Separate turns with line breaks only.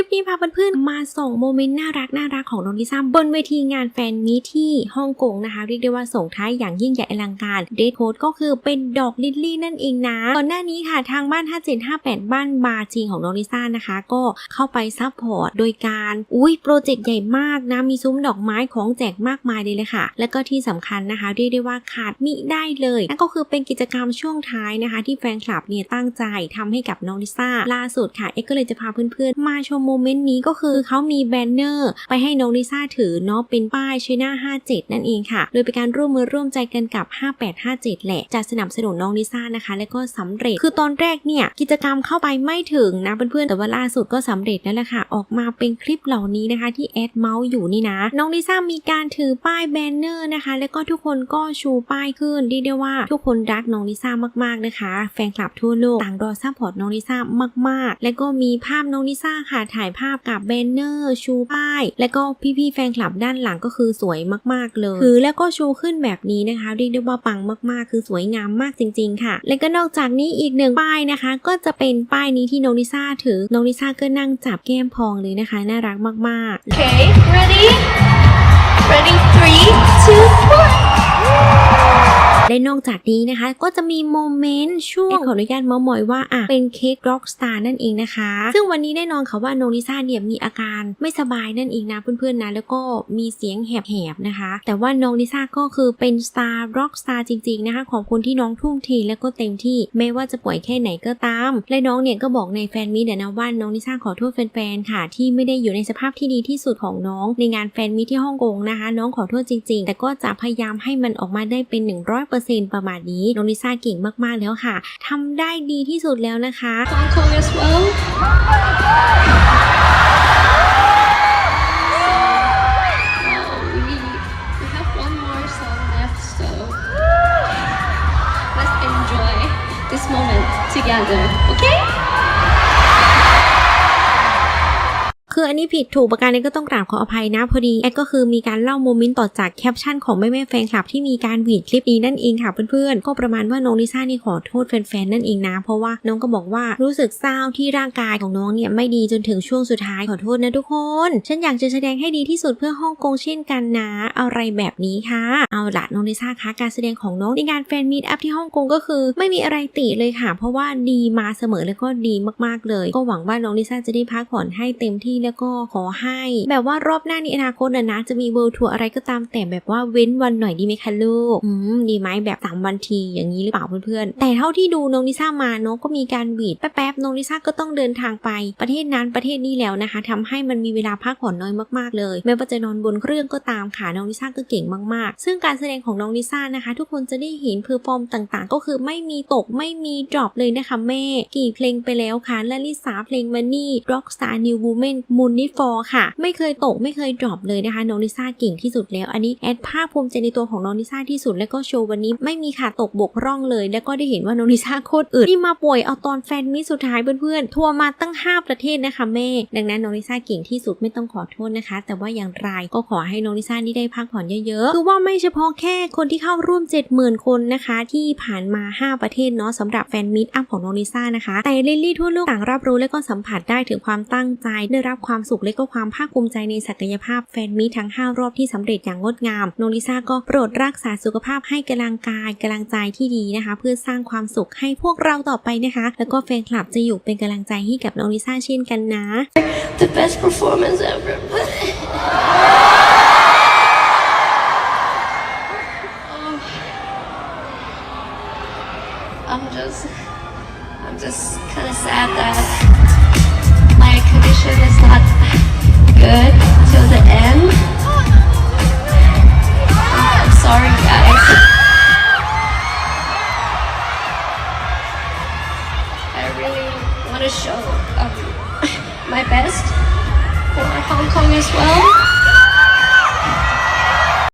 ลิปนี้พาเพื่อนๆมาส่งโมเมนต์น่ารักน่ารักของน้องลิซ่าบนเวทีงานแฟนมีที่ฮ่องกงนะคะ เรียกได้ว่าส่งท้ายอย่างยิ่งใหญ่อลังการเดทโค้ดก็คือเป็นดอกลิลลี่นั่นเองนะก่อนหน้านี้ค่ะทางบ้าน 5758 บ้านบาจีของน้องลิซ่านะคะ ก็เข้าไปซัพพอร์ตโดยการอุ้ยโปรเจกต์ใหญ่มากนะมีซุ้มดอกไม้ของแจกมากมายเลยเลยค่ะ แล้วก็ที่สำคัญนะคะ เรียกได้ว่าขาดมิได้เลยนั่นก็คือเป็นกิจกรรมช่วงท้ายนะคะ ที่แฟนคลับเนี่ยตั้งใจทำให้กับน้องลิซ่าล่าสุดค่ะเอ็กก็เลยจะพาเพื่อนๆมาชมโมเมนต์นี้ก็คือเขามีแบนเนอร์ไปให้น้องลิซ่าถือเนาะเป็นป้ายช่วยหน้า57 นั่นเองค่ะ โดยเป็นการร่วมมือร่วมใจกันกับ 5857 แหละจะสนับสนุนน้องลิซ่านะคะ และก็สำเร็จคือตอนแรกเนี่ยกิจกรรมเข้าไปไม่ถึงนะเพื่อนๆแต่ว่าล่าสุดก็สำเร็จแล้วล่ะค่ะ ออกมาเป็นคลิปเหล่านี้นะคะ ที่แอดเมาส์อยู่นี่นะ น้องลิซ่ามีการถือป้ายแบนเนอร์นะคะ แล้วก็ทุกคนก็ชูป้ายขึ้นเรียกได้ว่าทุกคนรักน้องลิซ่ามากๆนะคะ แฟนคลับทั่วโลกต่างรอซัพพอร์ตน้องลิซ่ามากๆ และก็มีภาพน้องลิซ่าค่ะถ่ายถ่ายภาพกับแบนเนอร์ชูป้าย และก็พี่ๆแฟนคลับด้านหลังก็คือสวยมากๆเลยถือแล้วก็ชูขึ้นแบบนี้นะคะเรียกได้ว่าปังมากๆ คือสวยงามมากจริง ๆ ค่ะ และก็นอกจากนี้อีกหนึ่งป้ายนะคะ ก็จะเป็นป้ายนี้ที่โนริซ่าถือโนริซ่าก็นั่งจับแก้มพองเลยนะคะ น่ารักมากๆ
Okay, ready? Ready? three
และนอกจากนี้นะคะ ก็จะมีโมเมนต์ช่วงขออนุญาตเมามอยว่าอะเป็นเค้กร็อกสตาร์นั่นเองนะคะ ซึ่งวันนี้แน่นอนค่ะว่าโนลิซ่าเนี่ยมีอาการไม่สบายนั่นเองนะเพื่อนๆนะแล้วก็มีเสียงแหบๆนะคะ แต่ว่าน้องลิซ่าก็คือเป็นสตาร์ร็อกสตาร์จริงๆนะคะขอบคุณที่น้องทุ่มเทและก็เต็มที่ไม่ว่าจะป่วยแค่ไหนก็ตาม และน้องเนี่ยก็บอกในแฟนมีตเนี่ยนะว่าน้องลิซ่าขอโทษแฟนๆค่ะ ที่ไม่ได้อยู่ในสภาพที่ดีที่สุดของน้อง ในงานแฟนมีตที่ฮ่องกงนะคะ น้องขอโทษจริงๆ แต่ก็จะพยายามให้มันออกมาได้เป็น 100% 15%ประมาณนี้น้องลิซ่าเก่งมากๆแล้วค่ะทำได้ดีที่สุดแล้วนะคะ
this moment together, okay?
คืออันนี้ผิดถูกประการนี้ก็ต้องกราบขออภัยนะพอดีแอดก็คือมีการเล่าโมเมนต์ต่อจากแคปชั่นของแม่แม่แฟนคลับที่มีการหวีดคลิปนี้นั่นเองค่ะเพื่อนๆก็ประมาณว่าน้องลิซ่านี่ขอโทษแฟนๆนั่นเองนะ เพราะว่าน้องก็บอกว่ารู้สึกเศร้าที่ร่างกายของน้องเนี่ยไม่ดีจนถึงช่วงสุดท้ายขอโทษนะทุกคน ฉันอยากจะแสดงให้ดีที่สุดเพื่อฮ่องกงเช่นกันนะอะไรแบบนี้ค่ะ เอาละน้องลิซ่าคะการแสดงของน้องในงานแฟนมีตอัพที่ฮ่องกงก็คือไม่มีอะไรติเลยค่ะ เพราะว่าดีมาเสมอแล้วก็ดีมากๆเลย ก็หวังว่าน้องลิซ่าจะได้พักผ่อนให้เต็มที่แล้วก็ขอให้ แบบว่ารอบหน้าในอนาคตนะนะ จะมีเวิลด์ทัวร์อะไรก็ตามแต่แบบว่าเว้นวันหน่อยดีไหมคะลูกอืมดีไหมแบบสามวันทีอย่างนี้หรือเปล่าเพื่อนๆแต่เท่าที่ดูน้องลิซ่ามาเนาะก็มีการบีดแป๊บๆน้องลิซ่าก็ต้องเดินทางไปประเทศนั้นประเทศนี้แล้วนะคะทำให้มันมีเวลาพักผ่อนน้อยมากๆเลยไม่ว่าจะนอนบนเครื่องก็ตามค่ะน้องลิซ่าก็เก่งมากๆ ซึ่งการแสดงของน้องลิซ่านะคะ ทุกคนจะได้เห็นเพอร์ฟอร์มต่างๆ ก็คือไม่มีตกไม่มีดรอปเลยนะคะแม่ กี่เพลงไปแล้วคะและลิซ่าเพลงมันนี่ Rockstar New Woman Moon Need For ค่ะ ไม่เคยตกไม่เคยดรอปเลยนะคะน้องลิซ่าเก่งที่สุดแล้ว อันนี้แอดภาคภูมิใจในตัวของน้องลิซ่าที่สุด แล้วก็โชว์วันนี้ไม่มีขาดตกบกพร่องเลย แล้วก็ได้เห็นว่าน้องลิซ่าโคตรอึดที่มาป่วยเอาตอนแฟนมิตรสุดท้ายเพื่อนๆทัวร์มาตั้ง 5 ประเทศนะคะแม่ ดังนั้นน้องลิซ่าเก่งที่สุดไม่ต้องขอโทษนะคะ แต่ว่าอย่างไรก็ขอให้น้องลิซ่านี่ได้พักผ่อนเยอะๆคือว่าไม่เฉพาะแค่คนที่เข้าร่วม 70,000 คนนะคะ ที่ผ่านมา 5 ประเทศเนาะสำหรับแฟนมิตอัพของน้องลิซ่านะคะแต่ลิลลี่ทั่วโลกต่างรับรู้และก็สัมผัสได้ถึงความตั้งใจได้รับความสุขและก็ความภาคภูมิใจในศักยภาพแฟนมิทั้ง 5 รอบที่สำเร็จอย่างงดงาม โนลิซ่าก็โปรดรักษาสุขภาพให้กำลังกายกำลังใจที่ดีนะคะ เพื่อสร้างความสุขให้พวกเราต่อไปนะคะ แล้วก็แฟนคลับจะอยู่เป็นกำลังใจให้กับโนลิซ่าเช่นกันนะ
The best performance ever. I'm just, I'm just kind of sad that my condition is not good till the end. I'm sorry, guys. I really want to show um, my best for Hong Kong as well.